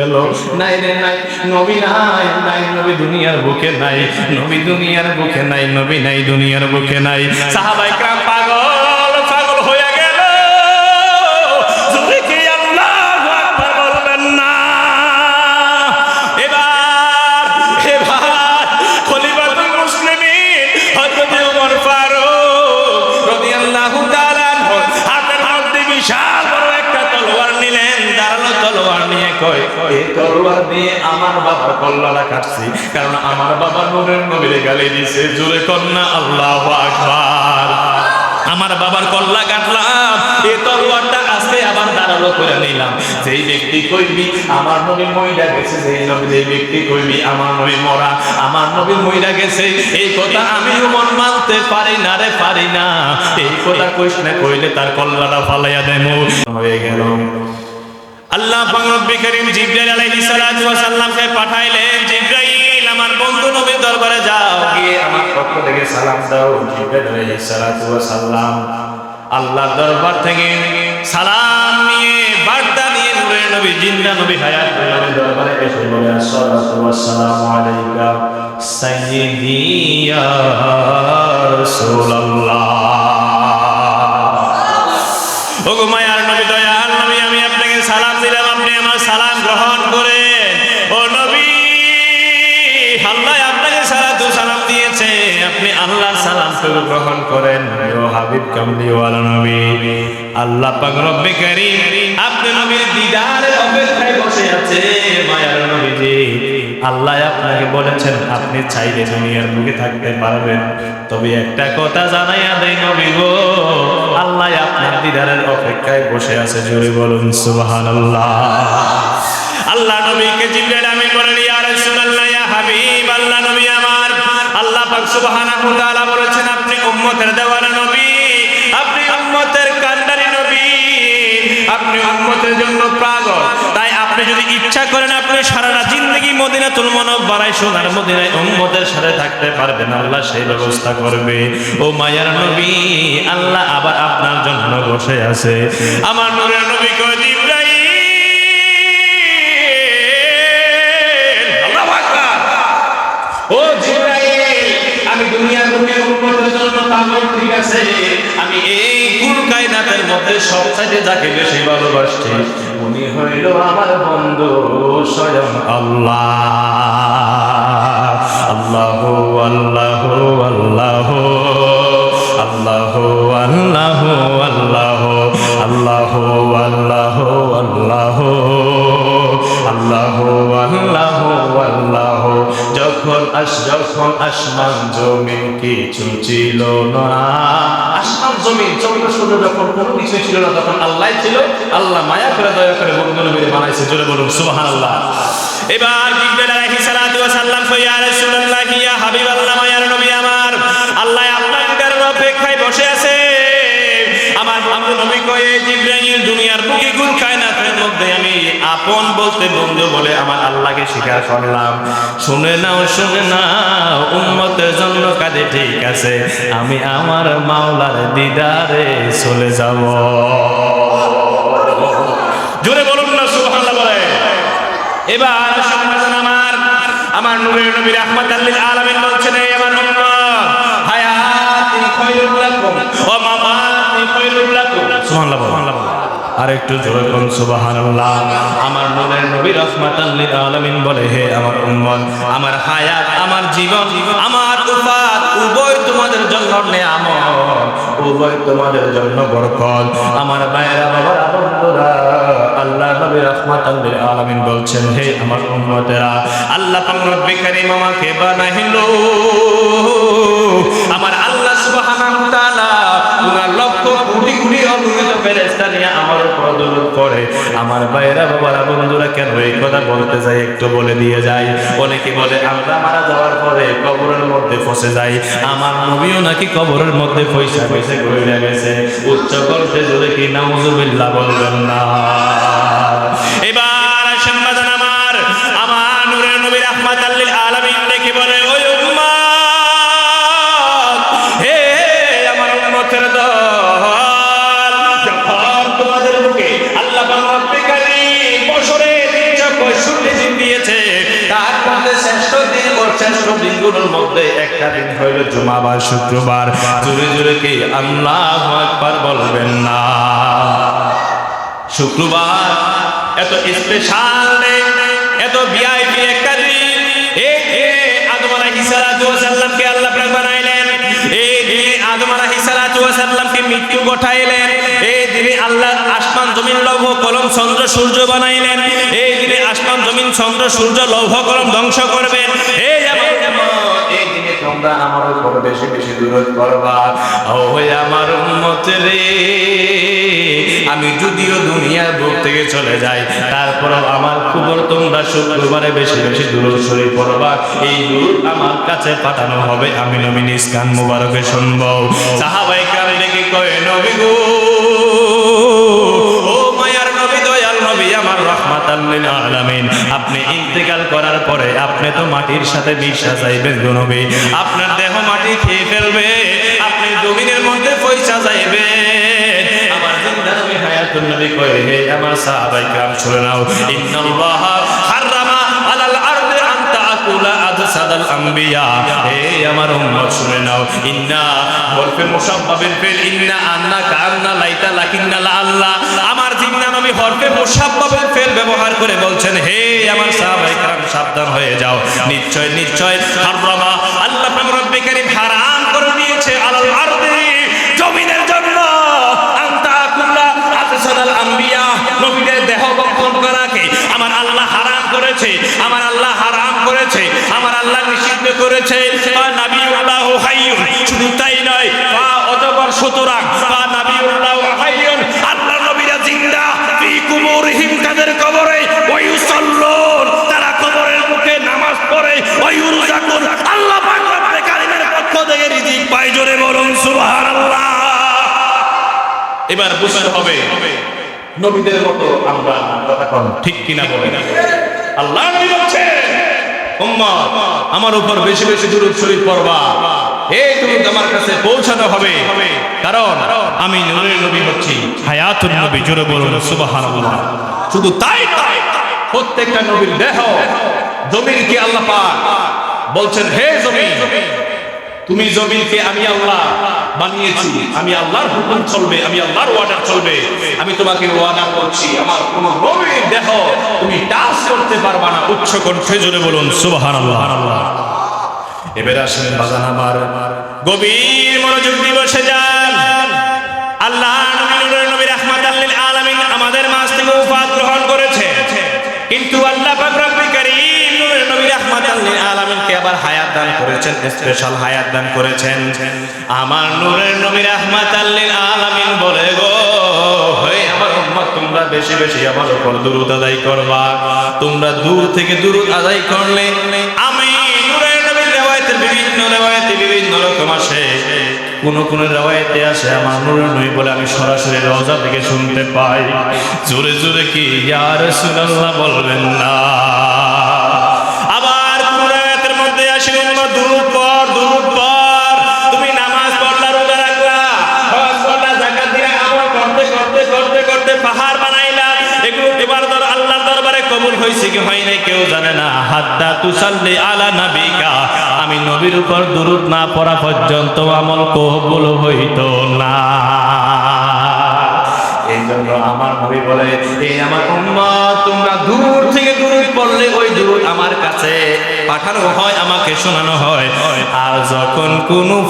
গেল। নাই রে নাই, নবী নাই নাই নবী দুনিয়ার বুকে নাই, নবী দুনিয়ার বুকে নাই, নবী নাই দুনিয়ার বুকে নাই। সাহাবাই ক্রাম কল্লাটা কাটছি, কারণ আমার বাবা নূরের নবীর গালি দিছে জোরে কন্যা, আল্লাহু আকবার। আমার বাবার কল্লা কাটলাম এই তলোয়ারটা আজকে আবার দাঁড়াল করে নিলাম। যেই ব্যক্তি কইবি, আমার নবী মইরা গেছে, যেই নবী, যেই ব্যক্তি কইবি, আমার নবী মরা। আমার নবী মইরা গেছে, এই কথা আমিও মন মানতে পারি না রে, পারি না। এই কথা কইস না, কইলে তার কল্লাটা ফালাইয়া দেমু। হয়ে গেল। আল্লাহ রব্বি করিম জিবরাইল আলাইহিস সালাতু পাঠাইলেন জিবরাইল আমার বন্ধু নবীর দরবারে যাও। গিয়ে আমার পক্ষ থেকে সালাম দাও জিবরাইল আলাইহিস সালাতু আল্লাহর দরবার থেকে সালাম নিয়ে বার্তা নিয়ে নূরের নবী জিন্দা নবী হায়াত নবীর দরবারে এসে বলে আসসালাতু সালামু আলাইকা সাইয়্যিদি ইয়া রাসূলুল্লাহ। ওগো গ্রহণ করেন। ও হাবিব কামলিওয়ালা নবী। আল্লাহ পাক রব্বে কারীম আপনি নবীর দিদারের অপেক্ষায় বসে আছে, মায়ার নবীজি। আল্লাহ আপনাকে বলেছেন, আপনি চাইলে দুনিয়ার বুকে থাকতে পারবেন। তবে একটা কথা জানাইয়া দেয় নবী গো, আল্লাহ আপনার দিদারের অপেক্ষায় বসে আছে, জোরে বলুন সুবহানাল্লাহ। আল্লাহ নবীকে জিবরাইল আমিন বলেন, ইয়া রাসূলুল্লাহ আল্লাহ পাক সুবহানাহু তাআলা বলেছেন, আপনি উম্মতের নবী, আপনি উম্মতের কান্ডারি নবী, আপনি উম্মতের জন্য পাগল। তাই আপনি যদি ইচ্ছা করেন, আপনি সারাটা জিন্দগি মদিনাতুল মুনাওয়ারায়, সোনার মদিনায় উম্মতের সাথে থাকতে পারবেন। আল্লাহ সেই ব্যবস্থা করবে। ও মায়ার নবী, আল্লাহ আবার আপনার জন্য বসে আছে। আমার নবী কয় পাগল ঠিক আছে, আমি এই কুল কায়নাতের মধ্যে সবচাইতে যাকে বেশি ভালোবাসছি উনি হইল আমার বন্ধু স্বয়ং আল্লাহ আল্লাহ। আল্লাহ আল্লাহ আল্লাহ। যখন আস, যখন আসমান জমিন কিছু ছিল না। আসমান জমিন চন্দ্র সূর্য যখন কোনো কিছু ছিল না, তখন আল্লাহ ছিল। আল্লাহ মায়া করে দয়া করে বন্ধু নবী বানাইছে, জোরে বলুন, সুবহানাল্লাহ। এবার জিবরাইল আলাইহিস সালাতু ওয়াস সালাম কই ইয়া রাসূলুল্লাহ, ইয়া হাবিবাল্লাহ, মায়ার নবী আমার। আল্লাহ আপনার অপেক্ষায় বসে আছে দুনিয়ার বুকে গুল কায়নাতের মধ্যে আমি আপন বলতে বন্ধু বলে আমার আল্লাহকে স্বীকার করলাম। শুনে নাও শুনে নাও, উম্মতের জন্য কাজে ঠিক আছে। আমি আমার মাওলার দিদারে চলে যাব। জোরে বলুন না, সুবহানাল্লাহ বলে এবার আমার আমার নূরের নবী রাহমাতাল লিল আলামিন আর একটু জোরে বলুন, সুবহানাল্লাহ। আমার নূরের নবী লিল আলামিন বলে, হে আমার উম্মত, আমার হায়াত, আমার জীবন, আমার উপাত, উভয় তোমাদের জন্য নেয়ামত, উভয় তোমাদের জন্য বরকত। আমার ভাইরা বাবারা, বন্ধুরা, আল্লাহ নবী রাহমাতাল লিল আলামিন বলছেন, হে আমার উম্মতেরা, আল্লাহ পাক রব্বে কারীম আমাকে বানাইলো। আমার আল্লাহ সুবহানাহু ওয়া তাআলা উনার লক্ষ কোটি কোটি অগণিত ফেরেশতা নিয়ে আমার উপর দরুদ পড়ে আমার বাইরা বাবারা, বন্ধুরা, কেন এই কথা বলতে যাই একটু বলে দিয়ে যাই অনেকে বলে, আমরা মারা যাওয়ার পরে কবরের মধ্যে ফসে যাই। আমার নবীও নাকি কবরের মধ্যে পয়সা পয়সা ঘুরে গেছে। উচ্চ কণ্ঠে জোরে কি নাউজুবিল্লাহ বলবেন না। এবার দিনগুলোর মধ্যে একটা দিন হইল জুমা বা শুক্রবার। জোরে জোরে কি আল্লাহ একবার বলবেন না। শুক্রবার, এত স্পেশাল এত ভিআইপি একটা দিন। আল্লাহ পাক বানাইলেন? মৃত্যু আল্লাহ আসমান, জমিন, লৌহ, কলম, চন্দ্র, সূর্য বানাইলেন এই আসমান, জমিন, চন্দ্র, সূর্য, লৌহ, কলম ধ্বংস করবেন এই আমার তোমরা আমার উপর বেশি বেশি দূরত করবা ও আমার উম্মত রে, আমি যদিও দুনিয়ার বুক থেকে চলে যাই, তারপরও আমার খবর তোমরা শুক্রবারে বেশি বেশি দূর সরে পড়বা। এই দূর আমার কাছে পাঠানো হবে, আমি নবীন ইসকান মুবারকে শুনব। সাহাবাই কার দেখে কয়ে, নবী গো, ও মায়ার নবী, দয়াল নবী, আমার রহমাতাল লিল আলামিন ইন্তেকাল করার পরে আপনি তো মাটির সাথে বিশ্বাস যাইবেন গো নবী আপনার দেহ মাটি খেয়ে ফেলবে আপনি জমিনের মধ্যে পয়সা যাইবেন আমার জিন্দা নবী হায়াতুন নবী কয়ে হে আমার সাহাবাই کرام শুনে নাও ইন্নাল্লাহ হারামা আলাল আরদি আন তাকুলা আদসাদাল আম্বিয়া হে আমার উম্মত শুনে নাও ইন্না হরফে মুসাব্বাবিল ফিল ইন্না আন্না কান্না লাইতা লাকিন্না লা আল্লাহ আমার জিন্দা নবী হরফে মুসাব্বাবিল ফিল ব্যবহার করে বলছেন হে আমার সাহাবাই کرام সাবধান হয়ে যাও নিশ্চয় নিশ্চয় হারামা আল্লাহ পাক রব্বে কারীম হারাম করে দিয়েছে আলাল আরদি জমিনের জন্য আন্তা কুল্লা আতসাদাল আম্বিয়া নবীদের দেহ বক্ষণ করাকে আমার আল্লাহ হারাম করেছে আমার আল্লাহ হারাম করেছে আমার আল্লাহ নিষিদ্ধ করেছে নাবিউল্লাহ এবার বুঝতে হবে, নবীদের মতো আমরা কন ঠিক কিনা বলে? আল্লাহ বলছে? উম্মত, আমার উপর বেশি বেশি দূরত শরীফ পড়বা। এই দূরত আমার কাছে পৌঁছানো হবে। কারণ আমি নূরের নবী হচ্ছি। হায়াতুন নবী, জোরে বলুন, সুবহানাল্লাহ। শুধু তাই তাই প্রত্যেকটা নবীর দেহ জমির কি আল্লাহ পাক? বলছেন, হে জমিন তুমি জমিনকে আমি আল্লাহ বানিয়েছি, আমি আল্লাহর হুকুম চলবে, আমি আল্লাহর ওয়ার্ডার চলবে, আমি তোমাকে ওয়াদা করছি, আমার কোন রবি দেহ তুমি টাচ করতে পারবা না, উচ্চ কণ্ঠে জোরে বলুন, সুবহানাল্লাহ। এবার আসেন বাজান আমার। গভীর মনোযোগ দিয়ে বসে যান। আল্লাহ দান করেছেন স্পেশাল হায়াত দান করেছেন। আমার নূরের নবী রাহমাতাল লিল আলামিন বলে গো তোমরা বেশি বেশি আমার উপর আদায় করবা। তোমরা দূর থেকে আদায় করলে আমি নূরের নবীর বিভিন্ন বিভিন্ন রকম আসে। কোন কোন আসে, আমার নুরে নই বলে আমি সরাসরি রওজা থেকে শুনতে পাই। জোরে জোরে কি, ইয়া রাসূলুল্লাহ, বলবেন না। হয়েছে কি হয় নাই কেউ জানে না। হাত্তা তুসাল্লি আলা নাবিকা। আমি নবীর উপর দুরুদ না পড়া পর্যন্ত আমল কবুল হইত না।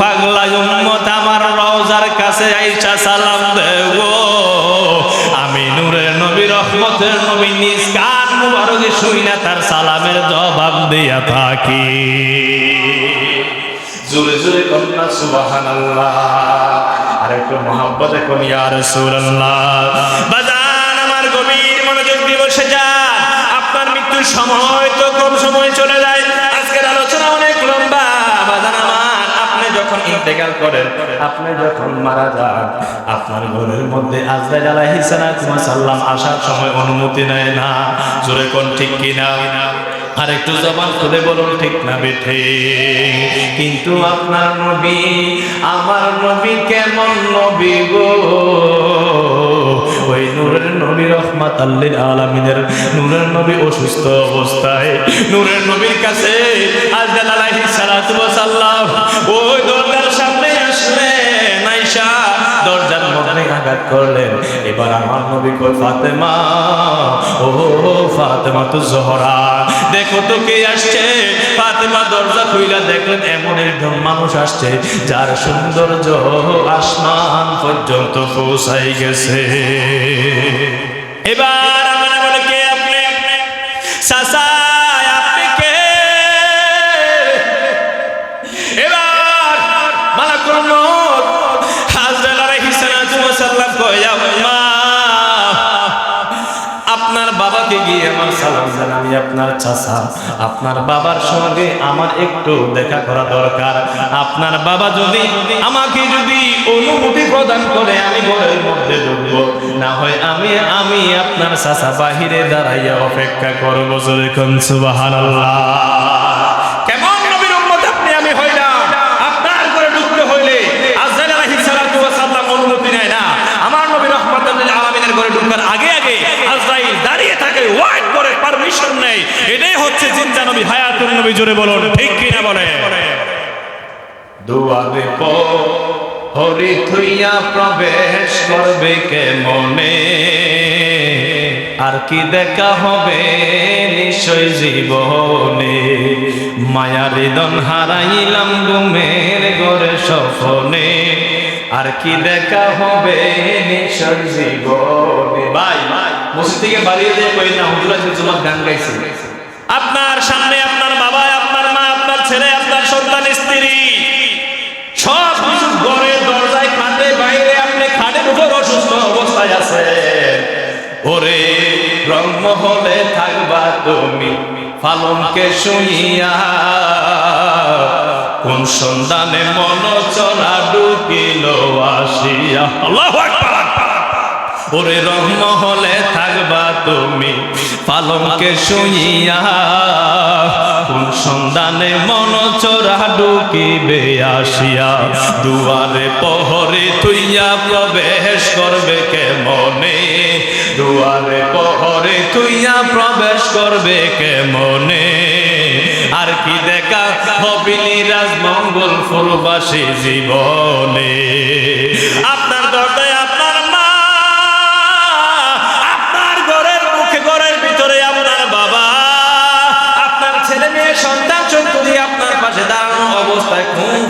পাগলা কাছে আমি নূরের নবী রহমতের নবী নিজ কান মুবারকে শুই তার সালামের জবাব দিয়া থাকি। কন্যা সুবহানাল্লাহ। আর একটু এখন ইয়ার রাসূলুল্লাহ। বাজান, আমার গভীর মনোযোগ দিয়ে বসে আপনার মৃত্যুর সময় তো কম সময় চলে যায় ইন্তেকাল করেন, আপনি যখন মারা যান, আপনার ঘরের মধ্যে আজরাইল আসার সময় অনুমতি নেয় না। জোরে কোন ঠিক আর একটু জবান খুলে বলুন, ঠিক না বেঠে? কিন্তু আপনার নবী, আমার নবী কেমন নবী গো? ওই নূরের নবী রহমাত আল্লিল আলামিনের, নূরের নবী অসুস্থ অবস্থায়, নূরের নবীর কাছে আজদাল আলাইহিস সালাতু ওয়াস আঘাত করলেন। এবার আমার নবী কই ফাতেমা, ও ফাতেমা তো জহরা। দেখো তো কে আসছে। ফাতেমা দরজা খুইলা দেখলেন এমন একজন মানুষ আসছে, যার সৌন্দর্য আসমান পর্যন্ত পৌঁছাই গেছে। এবার গিয়ে জানাবি আপনার চাচা। আপনার বাবার সঙ্গে আমার একটু দেখা করা দরকার। আপনার বাবা যদি আমাকে যদি অনুমতি প্রদান করে, আমি মধ্যে ঢুকবো। না হয় আমি আমি আপনার চাচা বাহিরে দাঁড়াইয়া অপেক্ষা করব। যেরকম সুবহানাল্লাহ। কেমন নবীর উম্মত আপনি? আমি হইলাম। আপনার ঘরে ঢুকতে হইলে আজরাইল আলাইহিস সালাতু ওয়াস সালাম অনুমতি নেয় না। আমার নবী রহমাতুল আলামিনের ঢুকবার আগে আগে আজরাইল ওয়াইট করে পারমিশন নেই। এটাই হচ্ছে জিন্দা নবী, হায়াতুন নবী জোরে বলুন, ঠিক কিনা বলে? দুয়ারে হরি থুইয়া প্রবেশ করবে কে মনে আর কি দেখা হবে নিশ্চয় জীবনে? মায়ার দন হারাইলাম গুমের গড়ে সফনে আর কি দেখা হবে নিশ্চয় জীবনে? ভাই। মসজিদ বাড়িয়ে দিয়ে কই না, হুজুর আজকে জুমার গান গাইছে। আপনার সামনে আপনার বাবা আপনার মা, আপনার ছেলে, আপনার সন্তান, স্ত্রী, সব কিছু ঘরে, দরজায়, খাটে, বাইরে, আপনি খাটের উপর অসুস্থ অবস্থায় আছে। ওরে রংমহলে থাকবা তুমি ফালনকে শুইয়া কোন সন্ধানে মন চলা ডুকিল আসিয়া। আল্লাহু আকবার। ওরে রহমহলে থাকবা তুমি, পালঙ্কে শুইয়া। কোন সন্ধানে মন চোরা ঢুকিবে আসিয়া। দুয়ারে পহরে তুইয়া প্রবেশ করবে কে মনে দুয়ারে পহরে তুইয়া প্রবেশ করবে কে মনে আর কি দেখা হবিনি রাজমঙ্গল ফুলবাসী জীবনে? আপনার দরজায়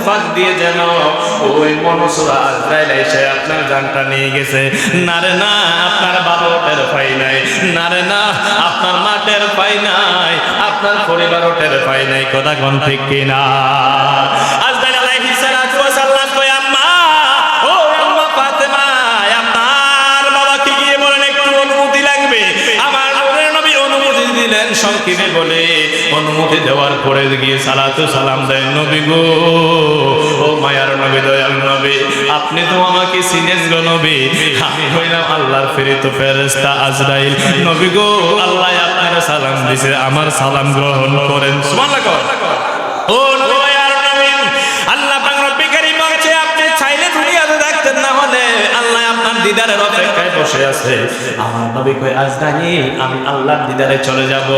ফাঁক দিয়ে যেন ওই মনসুরা আজরাইল এসে আপনার জানটা নিয়ে গেছে। না রে না, আপনার বাবা টের পাই নাই। না রে না, আপনার মা টের পাই নাই। আপনার পরিবার টের পাই নাই। কথা কোন ঠিক কিনা? আজরাইল বলে অনুমতি দেওয়ার পরে গিয়ে সালাতু সালাম দেন নবী গো, ও মায়ার নবী, দয়াল নবী, আপনি তো আমাকে সিনেস গো নবী। আমি হইলাম আল্লাহর ফেরিত ফেরেশতা আজরাইল। নবী গো, আল্লাহ আপনার সালাম দিছে, আমার সালাম গ্রহণ করেন। ও আল্লাহ পাক রব্বি কারীম আপনি চাইলে দুনিয়াতে থাকতেন না হলে আল্লাহ আপনার দিদারের বসে আছে। আমার নবী কই আজরাইল আমি আল্লাহর দিদারে চলে যাব।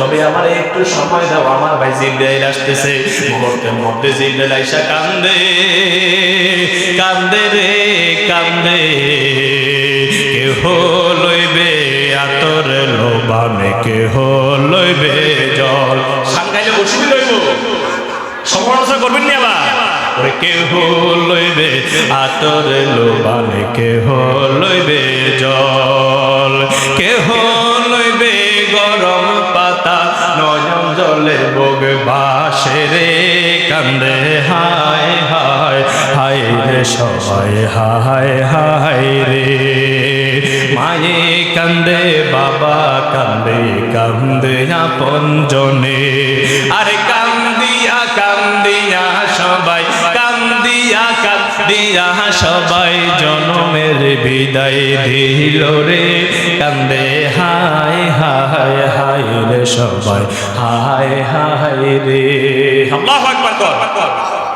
তবে আমার একটু সময় দাও, আমার ভাই জিব্রাইল আসতেছে। মুহূর্তের মধ্যে জিব্রাইল আইসা কান্দে কান্দে রে, কান্দে। কেহ লইবে আতর লোবানে, কেহ লইবে জল। সাংগাইলে বসবি লইব। সমালোচনা করবেন নি আবার। কেহ লইবে, আতর লোবানে কেহ লইবে জল। কেহ লইবে গরম পাতা, নয়ন জলে বগ বাসে রে কান্দে, হায় হায় হায় রে সবাই, হায় হায় রে। মায়ে কান্দে, বাবা কান্দে কান্দে আপন জনে। আরে কান্দিয়া কান্দিয়া কান্দিয়া সবাই জনমের বিদায় দিল রে। কান্দে, হায় হায় হায় রে সবাই। হায় হায় রে। আল্লাহু আকবার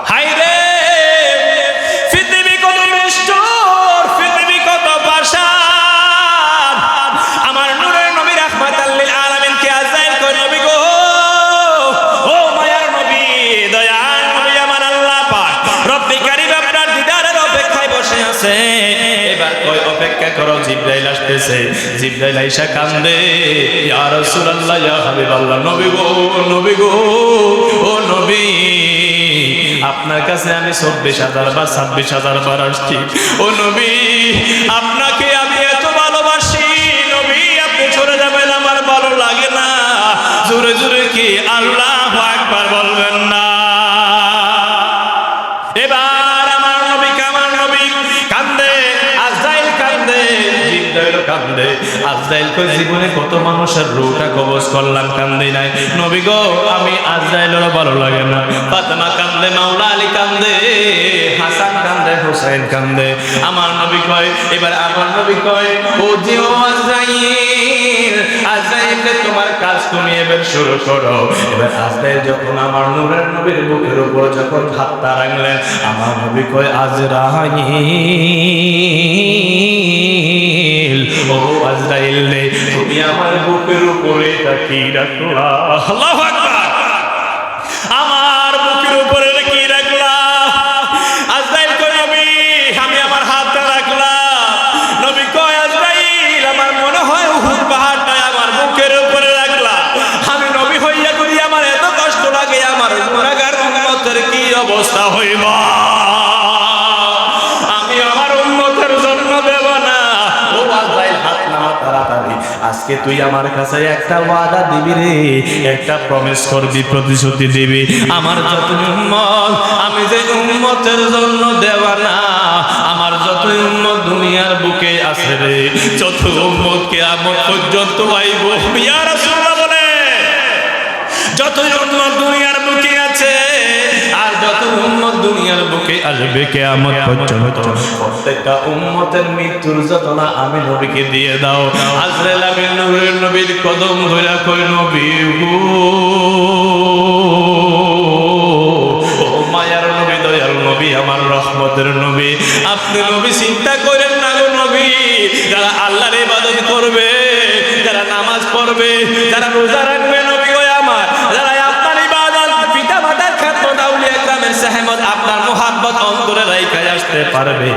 আসতেছে জিব্রাইল আইসা কান্দে, ইয়া রাসূলুল্লাহ, ইয়া হাবিবাল্লাহ, নবী গো নবী গো, ও নবী, আপনার কাছে আমি চব্বিশ হাজার বা ছাব্বিশ হাজার বার আসছি। ও নবী, আপনাকে আমি এত ভালোবাসি, নবী, আপনি চলে যাবেন, আমার ভালো লাগে না। জোরে জোরে কি আল্লাহ একবার বলবেন? আজরাইল কই জীবনে কত মানুষের রূহটা কবজ করলাম, কান্দে নাই। নবী গো, আমি আজরাইলেরও ভালো লাগে না। ফাতেমা কান্দে, মাওলা আলী কান্দে, হাসান কান্দে, হুসাইন কান্দে। আমার নবী কয়, এবার আমার নবী কয়, ও যে ও আজরাইল আজরাইল তোমার কাজ তুমি এবার শুরু করো। এবার আজরাইল যখন আমার নূরের নবীর বুকের উপর যখন হাতটা রাখলেন, আমার নবী কয়, আজরাইল। ও আজরাইল আমার বুকের উপরে রাখলা আল্লাহু আকবার আমার বুকের উপরে কি রাখলা। আজরাইল কয়, নবী, আমি আমার হাতটা রাখলাম নবী কয়, আজরাইল, আমার মনে হয় পাহাড়টা আমার বুকের উপরে রাখলা। আমি নবী হইয়া করি আমার এত কষ্ট লাগে, আমার গুনাহগার কি অবস্থা হইব? তুই আমার কাছে একটা ওয়াদা দিবি রে, একটা প্রমিস করবি, প্রতিশ্রুতি দিবি। আমার যত উম্মত, আমি যে উম্মতের জন্য দেওয়া না আমার যত উম্মত দুনিয়ার বুকে আছে রে, যত উম্মত কে আমার পর্যন্ত আইব। ইয়া রাসূলুল্লাহ বলে, যত উম্মত দুনিয়ার বুকে উম্মত দুনিয়ার বুকে আসবে কেয়ামত পর্যন্ত। প্রত্যেকটা উম্মতের মৃত্যুর যতনা আমি নবীকে দিয়ে দাও। আজরাইল আমি নবীর নবীর কদম ধরে কই নবী গো মায়ার নবী, দয়াল নবী, আমার রহমতের নবী। আপনি নবী, চিন্তা করেন না গো নবী। যারা আল্লাহর ইবাদত করবে, যারা নামাজ পড়বে, যারা রোজা পারবে।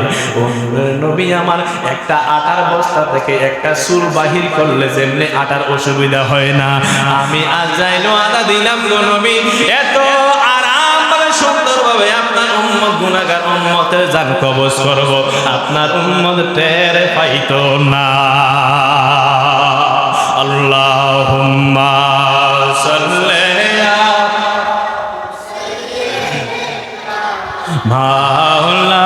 নবী আমার একটা আটার বস্তা থেকে একটা সুর বাহির করলে যেমনি আটার অসুবিধা হয় না। আমি আজ যাইনো আদা দিলাম গো নবী। এত আরাম ভাবে সুন্দর ভাবে আপনার উম্মত টের পাইতো না। আল্লাহুম্মা মাওলানা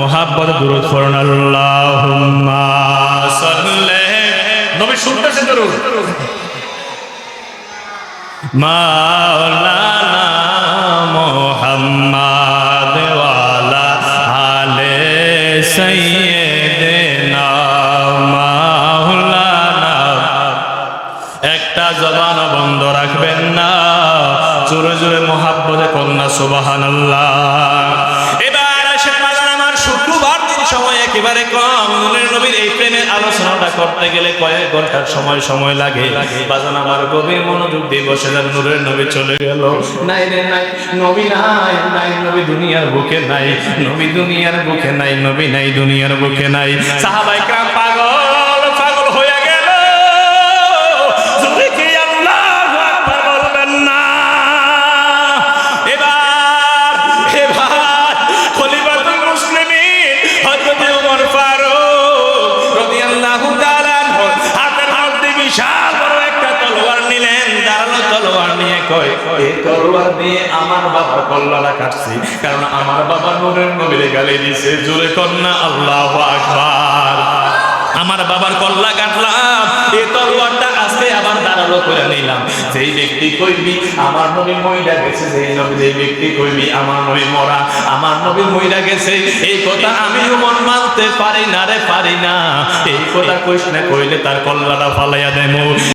মোহাব্বত সাইয়্যিদিনা মাওলানা। একটা জবান বন্ধ রাখবেন না জোরে জোরে মোহাব্বতে কন্যা সুবহানাল্লাহ। একেবারে কম। নবীর এই প্রেমের আলোচনাটা করতে গেলে কয়েক ঘণ্টার সময় সময় লাগে। বাজান আমার গভীর মনোযোগ দিয়ে বসে যান, নূরের নবী চলে গেল। নাই রে নাই, নবী নাই নাই নবী দুনিয়ার বুকে নাই, নবী দুনিয়ার বুকে নাই, নবী নাই দুনিয়ার বুকে নাই। সাহাবাই কল্লাটা কাটছি, কারণ আমার বাবা নূরের নবীরে গালি দিছে, জোরে কন্যা আল্লাহু আকবার। আমার বাবার কল্লা কাটলাম এই তলোয়ারটা আজকে আবার দাঁড়াল করে নিলাম। যেই ব্যক্তি কইবি, আমার নবী মইরা গেছে, যেই নবী যেই ব্যক্তি কইবি, আমার নবী মরা, আমার নবী মইরা গেছে, এই কথা আমিও মন মানতে পারি না রে, পারি না। এই কথা কইস না, কইলে তার কল্লাটা ফালাইয়া দেমু।